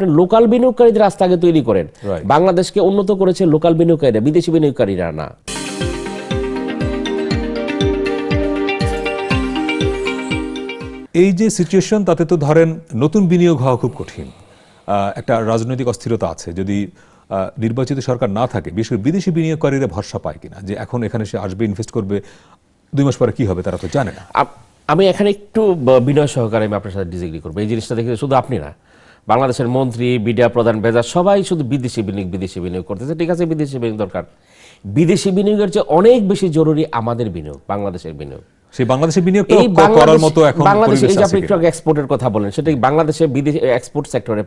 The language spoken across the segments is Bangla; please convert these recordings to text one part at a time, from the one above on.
আপনি লোকাল বিনিয়োগকারীদের রাস্তা আগে তৈরি করেন. বাংলাদেশকে উন্নত করেছে লোকাল বিনিয়োগকারীরা বিদেশি বিনিয়োগকারীরা না। এই যে সিচুয়েশন তাতে তো ধরেন নতুন বিনিয়োগ হওয়া খুব কঠিন। একটা রাজনৈতিক অস্থিরতা আছে। যদি নির্বাচিত সরকার না থাকে বিশেষ করে বিদেশি বিনিয়োগকারীরা ভরসা পায় কিনা যে এখন এখানে সে আসবে ইনভেস্ট করবে দুই মাস পরে কি হবে তারা তো জানে না। আমি এখানে একটু বিনয় সহকারে আমি আপনার সাথে ডিসএগ্রি করব। এই জিনিসটা দেখে শুধু আপনি না। বাংলাদেশের মন্ত্রী বিডিয়া প্রধান বেজার সবাই শুধু বিদেশি বিনিয়োগ বিদেশি বিনিয়োগ করতেছে। ঠিক আছে বিদেশি বিনিয়োগ দরকার। বিদেশি বিনিয়োগের চেয়ে অনেক বেশি জরুরি আমাদের বিনিয়োগ বাংলাদেশের বিনিয়োগ। সেই বাংলাদেশের বিনিয়োগটা এই করার মতো এখন বাংলাদেশে এই যে আপনি একটু এক্সপোর্টের কথা বলেন সেটা বাংলাদেশে বিদেশি এক্সপোর্ট সেক্টরে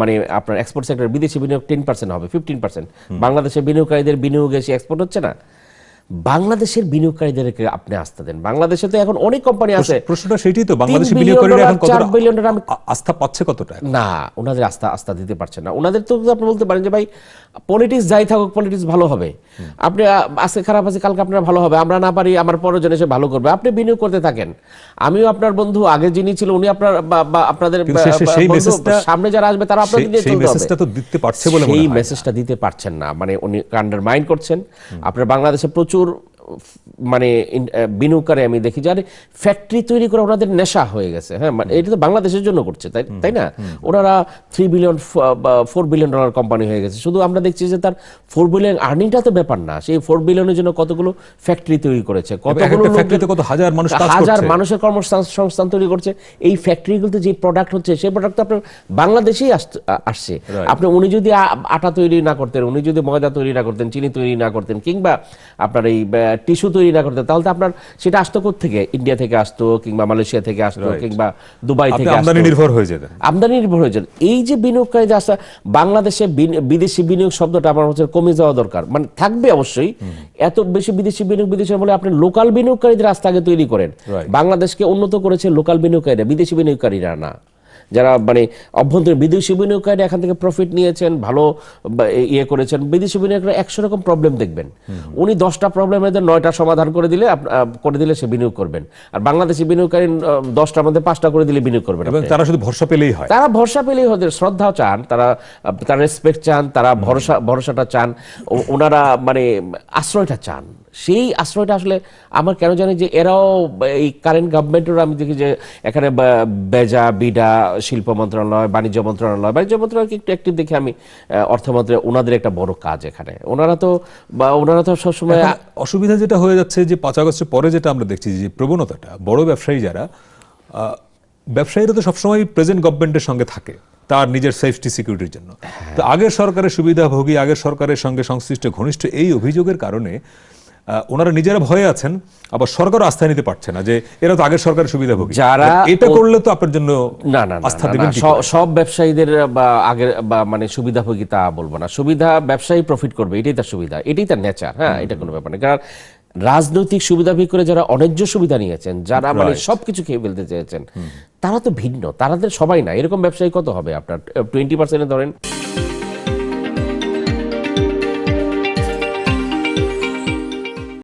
মানে আপনার এক্সপোর্ট সেক্টরে বিদেশি বিনিয়োগ টেন পার্সেন্ট হবে ফিফটিন পার্সেন্ট বাংলাদেশের বিনিয়োগকারীদের বিনিয়োগে এসে এক্সপোর্ট হচ্ছে না? বাংলাদেশের বিনিয়োগকারীদেরকে আপনি আস্থা দেন। বাংলাদেশে তো এখন অনেক কোম্পানি আছে। প্রশ্নটা সেটাই তো বাংলাদেশের বিনিয়োগকারীরা এখন কতটা বিলিয়ন ডলার আস্থা পাচ্ছে কতটা না ওনাদের আস্থা আস্থা দিতে পারছেন না। ওনাদের তো আপনি বলতে পারেন যে ভাই পলিটিক্স যাই থাকুক পলিটিক্স ভালো হবে। আপনি আজকে খারাপ আছে কালকে আপনার ভালো হবে। আমরা না পারি আমার পরজন এসে ভালো করবে। আপনি বিনিয়োগ করতে থাকেন। আমিও আপনার বন্ধু আগে যিনি ছিল উনি আপনার আপনাদের সে- সেই মেসেজটা- সামনে যারা আসবে তারা আপনাদের সেই- দিয়ে সেই চলতে মেসেজটা তো দিতে পারছে বলে মনে সেই হয়। না। মেসেজটা দিতে পারছেন না। মানে উনি আন্ডারমাইন করছেন। আপনার বাংলাদেশে প্রচুর প্রচুর মানে বিনিয়োগকারী আমি দেখি যার ফ্যাক্টরি তৈরি করে ওনাদের নেশা হয়ে গেছে। হ্যাঁ মানে এটা তো বাংলাদেশের জন্য করছে তাই তাই না? ওনারা three billion four billion dollar company হয়ে গেছে। শুধু আমরা দেখছি যে তার ফোর বিলিয়ন আর্নিংটা তো ব্যাপার না। সেই ফোর বিলিয়নের জন্য কতগুলো ফ্যাক্টরি তৈরি করেছে কতগুলো কত হাজার মানুষ হাজার মানুষের কর্মসংস্থান তৈরি করছে। এই ফ্যাক্টরিগুলোতে যে প্রোডাক্ট হচ্ছে সেই প্রোডাক্ট তো আপনার বাংলাদেশেই আস- আসছে। আপনি উনি যদি আটা তৈরি না করতেন উনি যদি ময়দা তৈরি না করতেন চিনি তৈরি না করতেন কিংবা আপনার এই টিস্যু তৈরি না করতেন তাহলে তো আপনার সেটা আসতো থেকে ইন্ডিয়া থেকে আসতো কিংবা মালয়েশিয়া থেকে আসতো কিংবা দুবাই থেকে আমদানি নির্ভর হয়ে যেতেন। আমদানি নির্ভর হয়ে যান এই যে বিনিয়োগকারীদের আসা বাংলাদেশে বিদেশি বিনিয়োগ শব্দটা আমার হচ্ছে কমে যাওয়া দরকার। মানে থাকবে অবশ্যই। এত বেশি বিদেশি বিনিয়োগ বিদেশি বলে আপনি লোকাল বিনিয়োগকারীদের রাস্তা আগে তৈরি করেন। বাংলাদেশকে উন্নত করেছে লোকাল বিনিয়োগকারীরা বিদেশি বিনিয়োগকারীরা না। যারা মানে অভ্যন্তরীণ বিদেশি বিনিয়োগকারীরা এখান থেকে প্রফিট নিয়েছেন ভালো ইয়ে করেছেন বিদেশি বিনিয়োগকারী একশো রকম প্রবলেম দেখবেন। উনি দশটা প্রবলেমের মধ্যে নয়টা সমাধান করে দিলে করে দিলে সে বিনিয়োগ করবেন। আর বাংলাদেশি বিনিয়োগকারী দশটার মধ্যে পাঁচটা করে দিলে বিনিয়োগ করবেন এবং তারা শুধু ভরসা পেলেই হয়। তারা ভরসা পেলেই ওদের শ্রদ্ধা চান তারা তারা রেসপেক্ট চান তারা ভরসা ভরসাটা চান ও- ওনারা মানে আশ্রয়টা চান। সেই আশ্রয়টা আসলে আমার কেন জানি যে এরাও এই কারেন্ট গভর্নমেন্টের আমি দেখি যে এখানে বেজা বিডা শিল্প মন্ত্রণালয় বাণিজ্য মন্ত্রণালয়। বাণিজ্য মন্ত্রণালয়কে একটু অ্যাক্টিভ দেখি আমি অর্থমন্ত্রী ওনাদের একটা বড় কাজ এখানে। ওনারা তো বা ওনারা তো সবসময় অসুবিধা যেটা হয়ে যাচ্ছে যে পাঁচ আগস্টের পরে যেটা আমরা দেখছি যে প্রবণতাটা বড় ব্যবসায়ী যারা ব্যবসায়ীরা তো সবসময় প্রেজেন্ট গভর্নমেন্টের সঙ্গে থাকে তার নিজের সেফটি সিকিউরিটির জন্য। তো আগের সরকারের সুবিধাভোগী আগের সরকারের সঙ্গে সংশ্লিষ্ট ঘনিষ্ঠ এই অভিযোগের কারণে ওনারা নিজেরা ভয়ে আছেন আবার সরকার আস্থা নিতে পারছে না যে এরা তো আগের সরকারের সুবিধাভোগী যারা এটা করলে তো আপনার জন্য না না আস্থা দেবেন? সব ব্যবসায়ীদের বা আগের বা মানে সুবিধাভোগী তা বলব না। সুবিধা ব্যবসায়ী প্রফিট করবে এটাই তার সুবিধা এটাই তার নেচার হ্যাঁ এটা কোনো ব্যাপার না কারণ রাজনৈতিক সুবিধাভোগী করে যারা অন্যায্য সুবিধা নিয়েছেন যারা মানে সবকিছু খেয়ে ফেলতে চেয়েছেন তারা তো ভিন্ন তারাদের সবাই না। এরকম ব্যবসায়ী কত হবে আপনার? টোয়েন্টি পার্সেন্টে ধরেন।